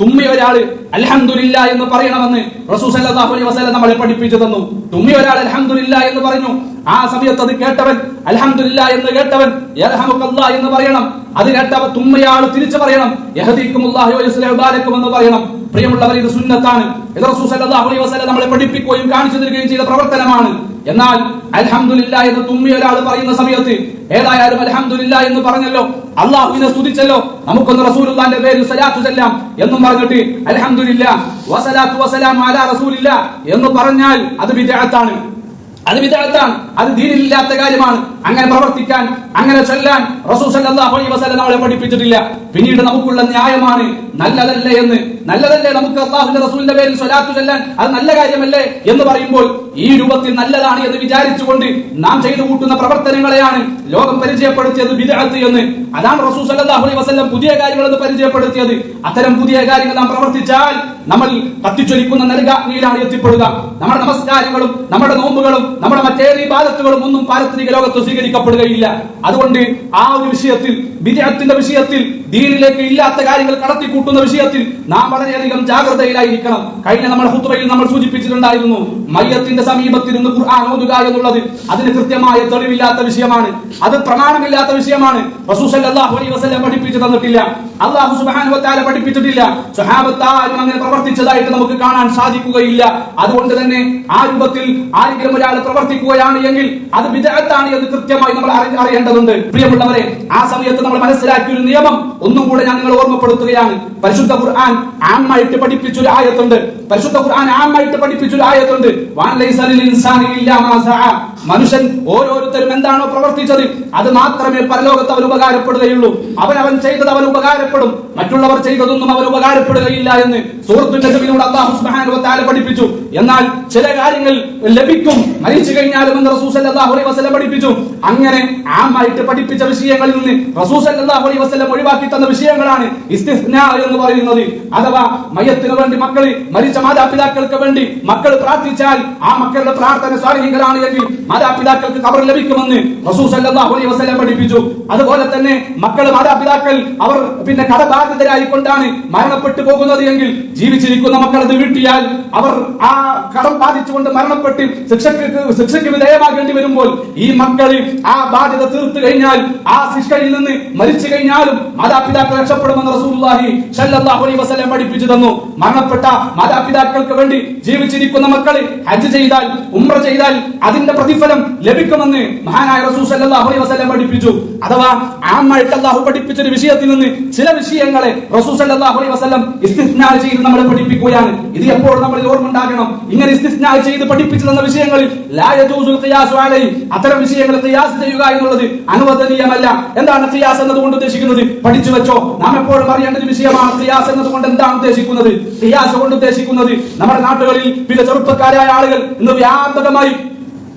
തുമ്മി ഒരാൾ അലഹമില്ല എന്ന് പറയണമെന്ന് റസൂൽ സല്ലല്ലാഹു അലൈഹി നമ്മളെ പഠിപ്പിച്ചു തന്നു. തുമ്മി ഒരാൾ അലഹമില്ല എന്ന് പറഞ്ഞു. ആ സമയത്ത് അത് കേട്ടവൻ അലഹമില്ല എന്ന് കേട്ടവൻ എന്ന് പറയണം. അത് കേട്ടവ തുമ്മയാൾ തിരിച്ചു പറയണം. എന്ന് പറയണം. പ്രിയമുള്ളവർ ഇത് സുന്നത്താണ്. ഇത് റസൂൽ സല്ലല്ലാഹു അലൈഹി വസല്ലം നമ്മളെ പഠിപ്പിക്കുകയും കാണിച്ചു തരികയും ചെയ്ത പ്രവർത്തനമാണ്. എന്നാൽ അൽഹംദുലില്ല എന്ന് തുമ്മി ഒരാൾ പറയുന്ന സമയത്ത് ഏതായാലും അൽഹംദുലില്ല എന്ന് പറഞ്ഞല്ലോ അള്ളാഹുവിനെ സ്തുതിച്ചല്ലോ നമുക്കൊന്ന് റസൂലുള്ളാന്റെ പേരിൽ സലാത്തു ചെല്ലാം എന്നും പറഞ്ഞിട്ട് അൽഹംദുലില്ല വസലാത്തു വസലാം അലാ റസൂലില്ല എന്ന് പറഞ്ഞാൽ അത് വിദേഹത്താണ് അത് വിദഗ്ധാണ് അത് ദീനിലില്ലാത്ത കാര്യമാണ്. അങ്ങനെ പ്രവർത്തിക്കാൻ അങ്ങനെ ചൊല്ലാൻ റസൂൽ സല്ലല്ലാഹു അലൈഹി വസല്ലം നമ്മളെ പഠിപ്പിച്ചിട്ടില്ല. പിന്നീട് നമുക്കുള്ള ന്യായമാണ് നല്ലതല്ലേ എന്ന്? നല്ലതല്ലേ നമുക്ക് അള്ളാഹുന്റെ റസൂലിന്റെ പേരിൽ സ്വലാത്തു ചെല്ലാൻ? അത് നല്ല കാര്യമല്ലേ എന്ന് പറയുമ്പോൾ ഈ രൂപത്തിൽ നല്ലതാണ് എന്ന് വിചാരിച്ചുകൊണ്ട് നാം ചെയ്തു കൂട്ടുന്ന പ്രവർത്തനങ്ങളെയാണ് ലോകം പരിചയപ്പെടുത്തിയത് വിദഗ്ധ എന്ന്. അതാണ് റസൂൽ സല്ലല്ലാഹു അലൈഹി വസല്ലം പുതിയ കാര്യങ്ങൾ എന്ന് പരിചയപ്പെടുത്തിയത്. അത്തരം പുതിയ കാര്യങ്ങൾ നാം പ്രവർത്തിച്ചാൽ നമ്മൾ കത്തിച്ചൊലിക്കുന്ന നരകാഗ്നിയിലാണ് എത്തിപ്പെടുക. നമ്മുടെ നമസ്കാരങ്ങളും നമ്മുടെ നോമ്പുകളും നമ്മുടെ മറ്റേത് ബാധത്തുകളും ഒന്നും പാരത്രിക ലോകത്ത് സ്വീകരിക്കപ്പെടുകയില്ല. അതുകൊണ്ട് ആ ഒരു വിഷയത്തിൽ വിജയത്തിന്റെ വിഷയത്തിൽ ദീനിലേക്ക് ഇല്ലാത്ത കാര്യങ്ങൾ കടത്തിക്കൂട്ടുന്ന വിഷയത്തിൽ നാം വളരെയധികം ജാഗ്രതയിലായിരിക്കണം. കഴിഞ്ഞ നമ്മുടെ ഹുത്രയിൽ നമ്മൾ സൂചിപ്പിച്ചിട്ടുണ്ടായിരുന്നു മയ്യത്തിന്റെ സമീപത്തിരുന്ന് ഖുർആൻ ഓതുക എന്നുള്ളത് അതിന് കൃത്യമായ തെളിവില്ലാത്ത വിഷയമാണ്. അത് പ്രമാണമില്ലാത്ത വിഷയമാണ്. സല്ലല്ലാഹു അലൈഹി വസല്ലം പഠിപ്പിച്ചു തന്നിട്ടില്ല. അള്ളാഹു തആല പഠിപ്പിച്ചിട്ടില്ല. സ്വഹാബത്താരും അങ്ങനെ പ്രവർത്തിച്ചതായിട്ട് നമുക്ക് കാണാൻ സാധിക്കുകയില്ല. അതുകൊണ്ട് തന്നെ ആ രൂപത്തിൽ ആരെങ്കിലും ഒരാൾ പ്രവർത്തിക്കുകയാണ് എങ്കിൽ അത് വിദഗ്ധാണ് എന്ന് കൃത്യമായി നമ്മൾ അറിയേണ്ടതുണ്ട്. പ്രിയമുള്ളവരെ ആ സമയത്ത് നമ്മൾ മനസ്സിലാക്കിയ ഒരു നിയമം ഒന്നും കൂടെ ഞാൻ നിങ്ങൾ ഓർമ്മപ്പെടുത്തുകയാണ്. പരിശുദ്ധ ഖുർആൻ ആമായിട്ട് പഠിപ്പിച്ചൊരു ആയത്തുണ്ട്. പരിശുദ്ധ ഖുർആൻ ആമായിട്ട് പഠിപ്പിച്ചൊരു ആയത്തുണ്ട്. മനുഷ്യൻ ഓരോരുത്തരും എന്താണോ പ്രവർത്തിച്ചത് അത് മാത്രമേ പരലോകത്ത് അവൻ ഉപകാരപ്പെടുകയുള്ളൂ. അവൻ അവൻ ചെയ്തത് അവൻ ഉപകാരപ്പെടും. മറ്റുള്ളവർ ചെയ്തതൊന്നും അവർ ഉപകാരപ്പെടുകയില്ല എന്ന് സുഹൃത്തിന്റെ ചെവിലൂടെ അള്ളാഹു തആല പഠിപ്പിച്ചു. എന്നാൽ ചില കാര്യങ്ങൾ ലഭിക്കും. മരിച്ചു കഴിഞ്ഞാലും എന്ന് റസൂൽ സല്ലല്ലാഹു അലൈഹി വസല്ലം പഠിപ്പിച്ചു. അങ്ങനെ ആമായിട്ട് പഠിപ്പിച്ച വിഷയങ്ങളിൽ നിന്ന് റസൂൽ സല്ലല്ലാഹു അലൈഹി വസല്ലം ഒഴിവാക്കി തന്ന വിഷയങ്ങളാണ് ഇസ്തിസ്നാ എന്ന് പറയുന്നത്. അഥവാ മയ്യത്തിന് വേണ്ടി മക്കൾ മരിച്ച മാതാപിതാക്കൾക്ക് വേണ്ടി മക്കൾ പ്രാർത്ഥിച്ചാൽ ആ മക്കളുടെ പ്രാർത്ഥന സ്വാധീനങ്ങളാണ് എങ്കിൽ മാതാപിതാക്കൾക്ക് കബർ ലഭിക്കുമെന്ന് റസൂൽ സല്ലല്ലാഹു അലൈഹി വസല്ലം പഠിപ്പിച്ചു. അതുപോലെ തന്നെ മക്കൾ മാതാപിതാക്കൾ അവർ പിന്നെ കടബാധിതരായിക്കൊണ്ടാണ് മരണപ്പെട്ടു പോകുന്നത് എങ്കിൽ ജീവിച്ചിരിക്കുന്ന മക്കൾ അത് വീട്ടിയാൽ അവർ ആ കടം ബാധിച്ചുകൊണ്ട് മരണപ്പെട്ട് ശിക്ഷക്ക് ശിക്ഷയ്ക്ക് വിധേയമാകേണ്ടി വരുമ്പോൾ ഈ മക്കൾ ആ ബാധ്യത തീർത്തു കഴിഞ്ഞാൽ ആ ശിക്ഷയിൽ നിന്ന് മരിച്ചു കഴിഞ്ഞാലും മാതാപിതാക്കൾ രക്ഷപ്പെടുമെന്ന് റസൂലുള്ളാഹി സ്വല്ലല്ലാഹു അലൈഹി വസല്ലം പഠിപ്പിച്ചു തന്നു. മരണപ്പെട്ട മാതാപിതാക്കൾക്ക് വേണ്ടി ജീവിച്ചിരിക്കുന്ന മക്കൾ ഹജ്ജ് ചെയ്താൽ ഉംറ ചെയ്താൽ അതിന്റെ പ്രതിഫലം ലഭിക്കുമെന്ന് മഹാനായ റസൂൽ സല്ലല്ലാഹു അലൈഹി വസല്ലം പഠിപ്പിച്ചു. അഥവാ ആമായിട്ട് പഠിപ്പിച്ച ഒരു വിഷയത്തിൽ നിന്ന് ചില വിഷയങ്ങളെ ചെയ്ത് നമ്മളെ പഠിപ്പിക്കുകയാണ്. ഇത് എപ്പോഴും നമ്മൾ ഓർമ്മ ഉണ്ടാകണം ഇങ്ങനെ ചെയ്ത് പഠിപ്പിച്ചു തന്ന വിഷയങ്ങളിൽ അത്തരം വിഷയങ്ങൾ ചെയ്യുക എന്നുള്ളത് അനുവദനീയമല്ല. എന്താണ് ഖിയാസ് എന്നതുകൊണ്ട് ഉദ്ദേശിക്കുന്നത്? പഠിച്ചു വെച്ചോ. നാം എപ്പോഴും അറിയേണ്ട ഒരു വിഷയമാണ് ക്രിയാസ് എന്നതുകൊണ്ട് എന്താണ് ഉദ്ദേശിക്കുന്നത്? ഖിയാസ് കൊണ്ട് ഉദ്ദേശിക്കുന്നത് നമ്മുടെ നാട്ടുകളിൽ പിന്നെ ചെറുപ്പക്കാരായ ആളുകൾ ഇന്ന് വ്യാപകമായി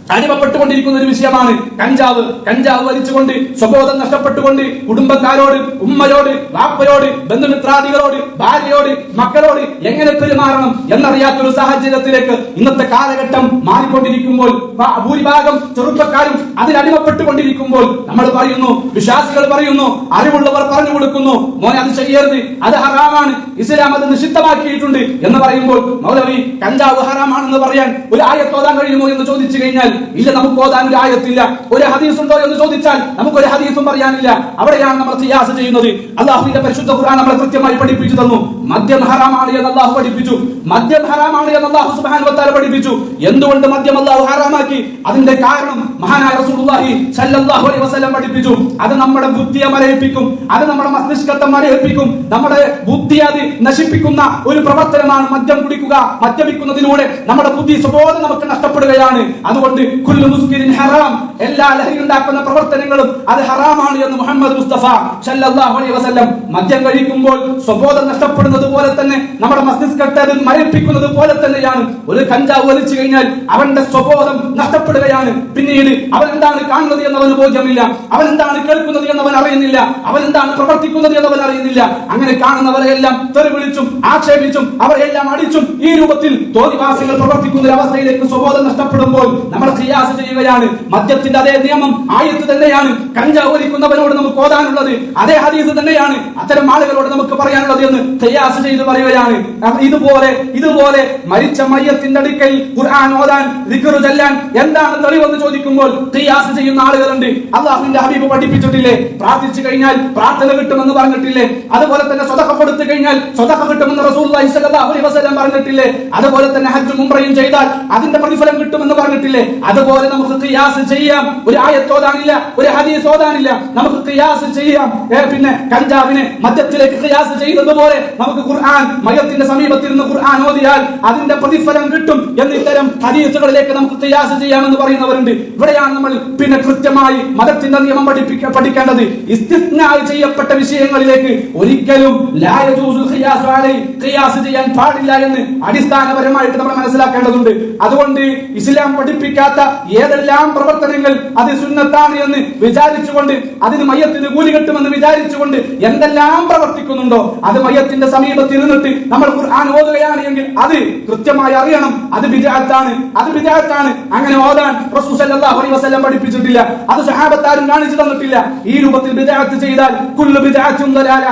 അടിമപ്പെട്ടുകൊണ്ടിരിക്കുന്ന ഒരു വിഷയമാണ്. കഞ്ചാവ്. കഞ്ചാവ് വലിച്ചുകൊണ്ട് സ്വബോധം നഷ്ടപ്പെട്ടുകൊണ്ട് കുടുംബക്കാരോട് ഉമ്മയോട് വാപ്പയോട് ബന്ധുമിത്രാദികളോട് ഭാര്യയോട് മക്കളോട് എങ്ങനെ പെരുമാറണം എന്നറിയാത്തൊരു സാഹചര്യത്തിലേക്ക് ഇന്നത്തെ കാലഘട്ടം മാറിക്കൊണ്ടിരിക്കുമ്പോൾ ഭൂരിഭാഗം ചെറുപ്പക്കാരും അതിലടിമപ്പെട്ടുകൊണ്ടിരിക്കുമ്പോൾ നമ്മൾ പറയുന്നു വിശ്വാസികൾ പറയുന്നു അറിവുള്ളവർ പറഞ്ഞു കൊടുക്കുന്നു മോനെ അത് ചെയ്യരുത് അത് ഹറാമാണ് ഇസ്ലാം അത് നിഷിദ്ധമാക്കിയിട്ടുണ്ട് എന്ന് പറയുമ്പോൾ മൗലവി കഞ്ചാവ് ഹറാമാണെന്ന് പറയാൻ ഒരു ആയത്തോതാൻ കഴിയുമോ എന്ന് ചോദിച്ചു കഴിഞ്ഞാൽ ഇല്ല നമുക്ക് ഓതാൻ ഒരു ആയത്തില്ല. ഒരു ഹദീസ് ഉണ്ടോ എന്ന് ചോദിച്ചാൽ നമുക്ക് ഒരു ഹദീസും പറയാനില്ല അവിടെയാണ് നമ്മൾ സിയാസ് ചെയ്യുന്നത്. അള്ളാഹുവിന്റെ പരിശുദ്ധ ഖുർആൻ നമ്മളെ കൃത്യമായി പഠിപ്പിച്ചു തന്നു. മദ്യം ഹറാമാണ് എന്ന് അള്ളാഹു പഠിപ്പിച്ചു. മദ്യം ഹറാമാണ് എന്ന് അള്ളാഹു സുബാൻ വത്താല പഠിപ്പിച്ചു. എന്തുകൊണ്ട് മദ്യം അള്ളാഹു ഹറാമാക്കി? അതിന്റെ കാരണം മഹാനായ റസൂലുള്ളാഹി സല്ലല്ലാഹു അലൈഹി വസല്ലം പഠിപ്പിച്ചു. അത് നമ്മുടെ ബുദ്ധിയെ മരയിപ്പിക്കും അത് നമ്മുടെ മസ്തിഷ്കത്തെ മരയിപ്പിക്കും നമ്മുടെ ബുദ്ധി അത് നശിപ്പിക്കുന്ന ഒരു പ്രവർത്തനമാണ് മദ്യം കുടിക്കുക. മദ്യപിക്കുന്നതിലൂടെ നമ്മുടെ ബുദ്ധി സ്വബോധം നമുക്ക് നഷ്ടപ്പെടുകയാണ്. അതുകൊണ്ട് ഹറാം. എല്ലാ ലഹരി ഉണ്ടാക്കുന്ന പ്രവർത്തനങ്ങളും അത് ഹറാമാണ് എന്ന് മുഹമ്മദ് മുസ്തഫ സല്ലല്ലാഹു അലൈഹി വസല്ലം മദ്യം കഴിക്കുമ്പോൾ സ്വബോധം നഷ്ടപ്പെടുന്നത് പോലെ തന്നെ നമ്മുടെ മസ്തിഷ്കത്തെ അത് മരയിപ്പിക്കുന്നത് പോലെ തന്നെയാണ്. ഒരു കഞ്ചാവ് വലിച്ചു കഴിഞ്ഞാൽ അവന്റെ സ്വബോധം നഷ്ടപ്പെടുകയാണ്. പിന്നീട് അവൻ എന്താണ് കാണുന്നത് എന്നവന് ബോധ്യമില്ല. അവൻ എന്താണ് കേൾക്കുന്നത് എന്നവൻ അറിയുന്നില്ല. അവൻ എന്താണ് പ്രവർത്തിക്കുന്നത് എന്നവൻ അറിയുന്നില്ല. അങ്ങനെ കാണുന്നവരെയെല്ലാം തെറി വിളിച്ചും ആക്ഷേപിച്ചും അവരെല്ലാം അടിച്ചും ഈ രൂപത്തിൽ തോന്നിവാസികൾ പ്രവർത്തിക്കുന്ന ഒരു അവസ്ഥയിലേക്ക് സ്വബോധം നഷ്ടപ്പെടുമ്പോൾ നമ്മൾ ഖിയാസ് ചെയ്യുകയാണ്. മദ്യത്തിന്റെ അതേ നിയമം ആയത്ത് തന്നെയാണ്. കഞ്ചാവ് വലിക്കുന്നവനോട് നമുക്ക് ഓതാനുള്ളത് അതേ ഹദീസ് തന്നെയാണ്. അത്തരം ആളുകളോട് നമുക്ക് പറയാനുള്ളത് എന്ന് ക്രിയാസ് ചെയ്ത് പറയുകയാണ്. ഇതുപോലെ ഇതുപോലെ മരിച്ച മയ്യത്തിന്റെ അടുക്കൽ ഖുർആൻ ഓതാൻ ദിക്കറു ചെല്ലാൻ എന്താണ് തെളിവെന്ന് ചോദിക്കുമ്പോൾ ഖിയാസ് ചെയ്യുന്ന ആളുകളുണ്ട്. അള്ളാഹുവിന്റെ ഹബീബ് പഠിപ്പിച്ചിട്ടില്ലേ? പ്രാർത്ഥിച്ചു കഴിഞ്ഞാൽ പ്രാർത്ഥന കിട്ടുമെന്ന് പറഞ്ഞിട്ടില്ലേ? അതുപോലെ തന്നെ സ്വതക്ക കൊടുത്തു കഴിഞ്ഞാൽ സ്വതക്ക കിട്ടുമെന്ന് വസല്ലം പറഞ്ഞിട്ടില്ലേ? അതുപോലെ തന്നെ ഹജ്ജും ഉംറയും ചെയ്താൽ അതിന്റെ പ്രതിഫലം കിട്ടുമെന്ന് പറഞ്ഞിട്ടില്ലേ? അതുപോലെ നമുക്ക് ക്രിയാസ് ചെയ്യാം. ഒരു ആയത്ത് ഓതാനില്ല ഒരു ഹദീസ് ഓതാനില്ല. നമുക്ക് ക്രിയാസ് ചെയ്യാം. പിന്നെ കഞ്ചാവിനെ മദ്യത്തിലേക്ക് ഖിയാസ് ചെയ്യുന്നതുപോലെ നമുക്ക് ഖുർആൻ മയത്തിന്റെ സമീപത്തിരുന്ന് ഖുർആൻ ഓതിയാൽ അതിന്റെ പ്രതിഫലം കിട്ടും എന്ന് ഇത്തരം ഹദീസുകളിലേക്ക് നമുക്ക് ക്രിയാസ് ചെയ്യാമെന്ന് പറയുന്നവരുണ്ട്. ഇവിടെയാണ് നമ്മൾ പിന്നെ കൃത്യമായി മതത്തിന്റെ നിയമം പഠിപ്പിക്ക പഠിക്കേണ്ടത്. ഇസ്തിസ്നായി ചെയ്യപ്പെട്ട വിഷയങ്ങളിലേക്ക് ഒരിക്കലും ഖിയാസ് ചെയ്യാൻ പാടില്ല എന്ന് അടിസ്ഥാനപരമായിട്ട് നമ്മൾ മനസ്സിലാക്കേണ്ടതുണ്ട്. അതുകൊണ്ട് ഇസ്ലാം പഠിപ്പിക്കാത്ത ഏതെല്ലാം പ്രവർത്തനങ്ങൾ അത് സുന്നത്താണ് എന്ന് വിചാരിച്ചുകൊണ്ട് അതിന് മയ്യത്തിന് കൂലി കിട്ടുമെന്ന് വിചാരിച്ചുകൊണ്ട് എന്തെല്ലാം പ്രവർത്തിക്കുന്നുണ്ടോ അത് മയ്യത്തിന്റെ സമീപത്ത് ഇരുന്നിട്ട് നമ്മൾ ഖുർആൻ ഓതുകയാണ് എങ്കിൽ അത് കൃത്യമായി അറിയണം. അത് വിജാത്താണ് അത് വിജാത്താണ് അങ്ങനെ ഓതാൻ അലൈഹി വസല്ലം പഠിപ്പിച്ചിട്ടില്ല. അത് സഹാബത്താരും കാണിച്ചു തന്നിട്ടില്ല. ഈ രൂപത്തിൽ ബിദഅത്ത് ചെയ്താൽ കുല്ലു ദലാല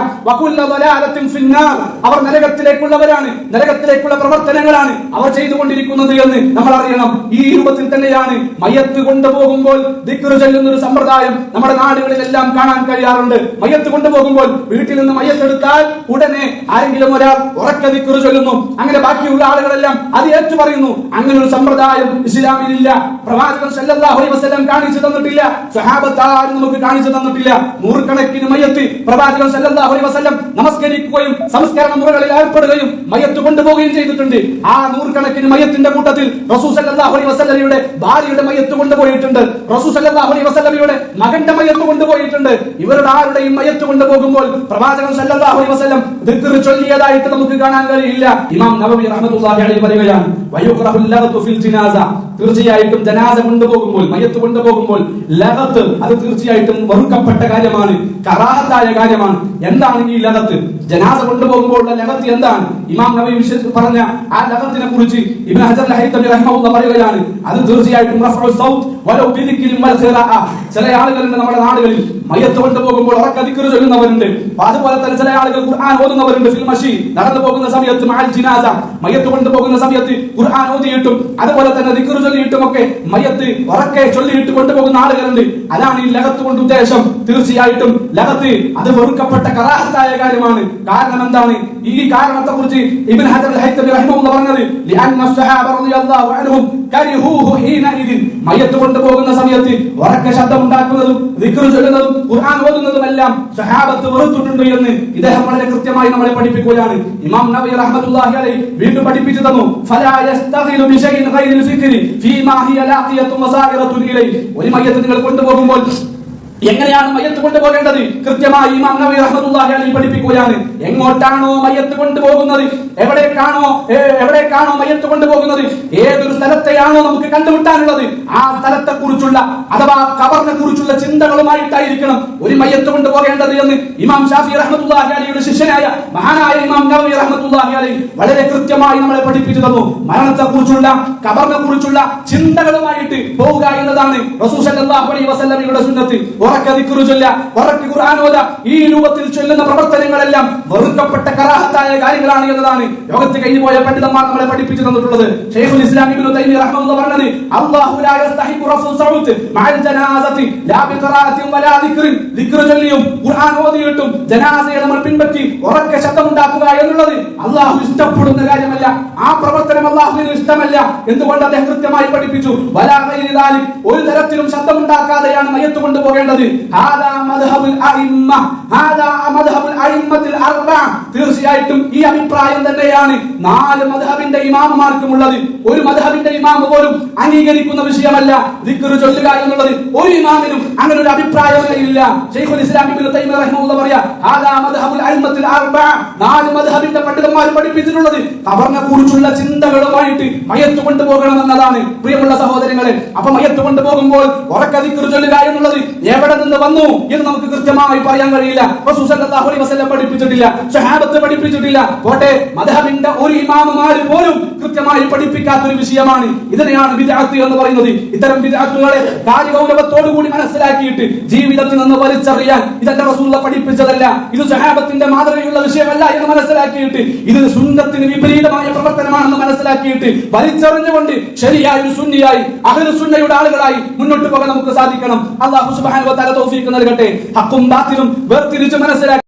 അവർ നരകത്തിലേക്കുള്ളവരാണ്. നരകത്തിലേക്കുള്ള പ്രവർത്തനങ്ങളാണ്. അവർ ചെയ്തുകൊണ്ടിരിക്കുന്നത് എന്ന് നമ്മൾ അറിയണം. ഈ രൂപത്തിൽ തന്നെയാണ് മയത്ത് കൊണ്ടുപോകുമ്പോൾ ദിക്കുറു ചെല്ലുന്ന ഒരു സമ്പ്രദായം നമ്മുടെ നാടുകളിലെല്ലാം കാണാൻ കഴിയാറുണ്ട്. മയത്ത് കൊണ്ടുപോകുമ്പോൾ വീട്ടിൽ നിന്ന് മയത്തെടുത്താൽ ഉടനെ ആരെങ്കിലും ഒരാൾ ഉറക്ക ദിക്കുറു ചൊല്ലുന്നു. അങ്ങനെ ബാക്കിയുള്ള ആളുകളെല്ലാം അത് ഏറ്റു പറയുന്നു. അങ്ങനെ ഒരു സമ്പ്രദായം ഇസ്ലാമിലില്ല. പ്രവാചകൻ സല്ലല്ലാഹു അലൈഹി വസല്ലം കാണിച്ചു തന്നിട്ടില്ല. സ്വഹാബത്താരും നമുക്ക് കാണിച്ചു തന്നിട്ടില്ല. നൂറുകണക്കിന് മയ്യത്ത് പ്രവാചകൻ സല്ലല്ലാഹു അലൈഹി വസല്ലം നമസ്കരിക്കുകയും സംസ്കരണ മുറകളിൽ ഏർപ്പെടുകയും മയ്യത്ത് കൊണ്ടുപോകുകയും ചെയ്തിട്ടുണ്ട്. ആ നൂറുകണക്കിന് മയത്തിന്റെ കൂട്ടത്തിൽ റസൂൽ സല്ലല്ലാഹു അലൈഹി ഭാര്യയുടെ മയത്ത് കൊണ്ടുപോയിട്ടുണ്ട്. റസൂൽ സല്ലല്ലാഹു അലൈഹി മകന്റെ മയത്ത് കൊണ്ടുപോയിട്ടുണ്ട്. ഇവരുടെ ആരുടെയും മയത്ത് കൊണ്ടുപോകുമ്പോൾ പ്രവാചകൻ സല്ലല്ലാഹു അലൈഹി വസല്ലം ചൊല്ലിയതായിട്ട് നമുക്ക് കാണാൻ കഴിയില്ല. ഇമാം നബവി റഹ്മത്തുള്ളാഹി അലൈഹി പറയുകയാണ് തീർച്ചയായിട്ടും ജനാസ കൊണ്ടുപോകുമ്പോൾ മയത്ത് കൊണ്ടുപോകുമ്പോൾ ലഹത്ത് അത് തീർച്ചയായിട്ടും വെറുക്കപ്പെട്ട കാര്യമാണ് കറാഹത്തായ കാര്യമാണ്. എന്താണ് ഈ ലഹത്ത് ജനാസ കൊണ്ടുപോകുമ്പോൾ ഉള്ള ലഗത്ത് എന്താണ്? ഇമാം നബി വിശ്വസ് പറഞ്ഞ ആ ലഹത്തിനെ കുറിച്ച് പറയുകയാണ്. അത് തീർച്ചയായിട്ടും ചില ആളുകളുണ്ട് നമ്മുടെ നാടുകളിൽ മയത്ത് കൊണ്ടുപോകുമ്പോൾ ഉറക്ക ദിക്ർ ചൊല്ലുന്നവരുണ്ട്. അതുപോലെ തന്നെ ചില ആളുകൾ ഖുർആൻ ഓതുന്നവരുണ്ട്. ഫിൽ നടന്നു പോകുന്ന സമയത്ത് മയ്യത്ത് കൊണ്ടുപോകുന്ന സമയത്ത് ഖുർആൻ ഓതിയിട്ടും അതുപോലെ തന്നെ ദിക്കുറു ചൊല്ലിയിട്ടും ഒക്കെ മയത്ത് ഉറക്കെ ചൊല്ലിയിട്ട് കൊണ്ടുപോകുന്ന ആളുകളുണ്ട്. അതാണ് ഈ ലഹത്ത് കൊണ്ട് ഉദ്ദേശം. തീർച്ചയായിട്ടും ലഹത്ത് അത് വെറുക്കപ്പെട്ട കറാഹത്തായ കാര്യമാണ്. കാരണം എന്താണ്? ഈ കാരണത്തെ കുറിച്ച് ഇബിൻ ഹജർ പറഞ്ഞത് മയ്യത്ത് കൊണ്ടുപോകുന്ന സമയത്ത് ഉറക്ക ശബ്ദം ഉണ്ടാക്കുന്നതും ചൊല്ലുന്നതും ഖുർആൻ ഓതുന്നതും എല്ലാം സഹാബത്ത് വെറുത്തിട്ടുണ്ട് എന്ന് ഇദ്ദേഹം വളരെ കൃത്യമായി നമ്മളെ പഠിപ്പിക്കുകയാണ്. ഇമാം നബി റഹ്മത്തുള്ളാഹി അലൈഹി വീണ്ടും പഠിപ്പിച്ചു തന്നു. ഫലാ യസ്തഗിലു ബിശൈഇൻ ഖൈരിൽ ഫിക്രി ഫീമാ ഹിയ ലാഖിയത്തു വസാഗിറത്തുൻ ഇലൈഹി. ഒരു മയ്യത്ത് നിങ്ങൾ കൊണ്ടുപോകുമ്പോൾ എങ്ങനെയാണ് മയ്യത്ത് കൊണ്ടുപോകേണ്ടത്? കൃത്യമായി ഇമാം നബി റഹ്മത്തുള്ളാഹി അലൈഹി പഠിപ്പിക്കുകയാണ്. എങ്ങോട്ടാണോ മയ്യത്ത് കൊണ്ടുപോകുന്നത്? എവിടേക്കാണോ എവിടെ എവിടേക്കാണോ മയ്യത്ത് കൊണ്ടുപോകുന്നത്? ഏതൊരു സ്ഥലത്തെയാണോ നമുക്ക് കണ്ടുമുട്ടാനുള്ളത് ആ സ്ഥലത്തെ കുറിച്ചുള്ള അഥവാ കബറിനെ കുറിച്ചുള്ള ചിന്തകളുമായിട്ടായിരിക്കണം ഒരു മയ്യത്ത് കൊണ്ടുപോകേണ്ടത് എന്ന് ഇമാം ഷാഫി റഹ്മത്തുള്ളാഹി അലിയുടെ ശിഷ്യനായ മഹാനായ ഇമാം നബി റഹ്മത്തുള്ളാഹി അലൈഹി വളരെ കൃത്യമായി നമ്മളെ പഠിപ്പിച്ചു തന്നു. മരണത്തെ കുറിച്ചുള്ള കബറിനെ കുറിച്ചുള്ള ചിന്തകളുമായിട്ട് പോവുക എന്നതാണ് റസൂൽ സല്ലല്ലാഹു അലൈഹി വസല്ലമയുടെ സുന്നത്ത്. ഉറക്ക ദിക്റ് ചൊല്ല ഈ രൂപത്തിൽ ചൊല്ലുന്ന പ്രവർത്തനങ്ങളെല്ലാം വെറുക്കപ്പെട്ട കറാഹത്തായ കാര്യങ്ങളാണ് എന്നതാണ് ലോകത്ത് കഴിഞ്ഞു പോയ പണ്ഡിതന്മാർ നമ്മളെ പഠിപ്പിച്ചു തന്നിട്ടുള്ളത്. ഷെയ്ഖുൽ ഇസ്ലാം ഇബ്നു തൈമിയ റഹ്മത്തുള്ളാഹി ചൊല്ലിയും ഖുർആൻ ഓതിയിട്ടും ജനാസയെ നമ്മൾ പിൻപറ്റി ഉറക്ക ശബ്ദമുണ്ടാക്കുക എന്നുള്ളത് അള്ളാഹു ഇഷ്ടപ്പെടുന്ന കാര്യമല്ല. ആ പ്രവർത്തനം അള്ളാഹുവിന് ഇഷ്ടമല്ല. എന്തുകൊണ്ട് അദ്ദേഹം കൃത്യമായി പഠിപ്പിച്ചു? വലാ ഖൈരി ദാലിക്. ഒരു തരത്തിലും ശബ്ദമുണ്ടാക്കാതെയാണ് മയ്യത്ത് കൊണ്ടുപോകേണ്ടത്. ഹാദാ മദ്ഹബുൽ അഇമ്മ ഹാദാ മദ്ഹബുൽ അഇമ്മത്തിൽ അർബഅ തീർച്ചയായിട്ടും ഈ അഭിപ്രായം തന്നെയാണ് നാല് മദ്ഹബിന്റെ ഇമാമുമാർക്കും ഉള്ളത് ഒരു മധബിന്റെ ഇമാമ പോലും അംഗീകരിക്കുന്ന വിഷയമല്ല. ദിക്ർ ചൊല്ലുക എന്നുള്ളത് ഒരു ഇമാമിനും അങ്ങനെ ഒരു അഭിപ്രായമേ ഇല്ല. ഷെയ്ഖുൽ ഇസ്ലാം ഇബ്നു തൈമിയ റഹിമഹുല്ലാഹ് പറയാ ഹാദാ മദ്ഹബുൽ അൽമത്തിൽ അർബഅ നാല് മദ്ഹബിന്റെ പണ്ഡിതന്മാർ പഠിപ്പിച്ചിട്ടുള്ളത് ഖബറിനെ കുറിച്ചുള്ള ചിന്തകളുമായിട്ട് മയത്ത് കൊണ്ടുപോകണമെന്നതാണ് പ്രിയമുള്ള സഹോദരങ്ങളെ അപ്പൊ മയത്ത് കൊണ്ടുപോകുമ്പോൾ ഉറക്ക ദിക്ർ ചൊല്ലുക എന്നുള്ളത് എവിടെ നിന്ന് വന്നു എന്ന് നമുക്ക് കൃത്യമായി പറയാൻ കഴിയില്ല. റസൂൽ സല്ലല്ലാഹു അലൈഹി വസല്ലം പഠിപ്പിച്ചിട്ടില്ല സ്വഹാബത്ത് പഠിപ്പിച്ചിട്ടില്ല. പോട്ടെ മദ്ഹബിന്റെ ഒരു ഇമാമുമാര് പോലും കൃത്യമായി പഠിപ്പിക്കാത്ത ഒരു വിഷയമാണ്. ഇതിനെയാണ് ബിദ്അത്ത് എന്ന് പറയുന്നത്. ഇത്തരം ബിദ്അത്തുകളെ കാര്യഗൗരവത്തോടു കൂടി മനസ്സിലാക്കിയിട്ട് ജീവിതത്തിൽ നിന്ന് വലിച്ചെറിയാൻ ഇതെന്റെ റസൂലുള്ള പഠിപ്പിച്ചതല്ല. ഇത് സഹാബത്തിന്റെ മാതൃകയുള്ള വിഷയമല്ല എന്ന് മനസ്സിലാക്കിയിട്ട് ഇത് സുന്നത്തിന് വിപരീതമായ പ്രവർത്തനമാണെന്ന് മനസ്സിലാക്കിയിട്ട് വലിച്ചെറിഞ്ഞുകൊണ്ട് ശരിയായ ഒരു സുന്നിയായി അഹ്ലു സുന്നയുടെ ആളുകളായി മുന്നോട്ട് പോകാൻ നമുക്ക് സാധിക്കണം. അള്ളാഹു സുബ്ഹാനഹു വ തആല തൗഫീഖ് നൽകട്ടെ. ഹക്കും ബാത്തിലും വേർതിരിച്ച് മനസ്സിലാക്കി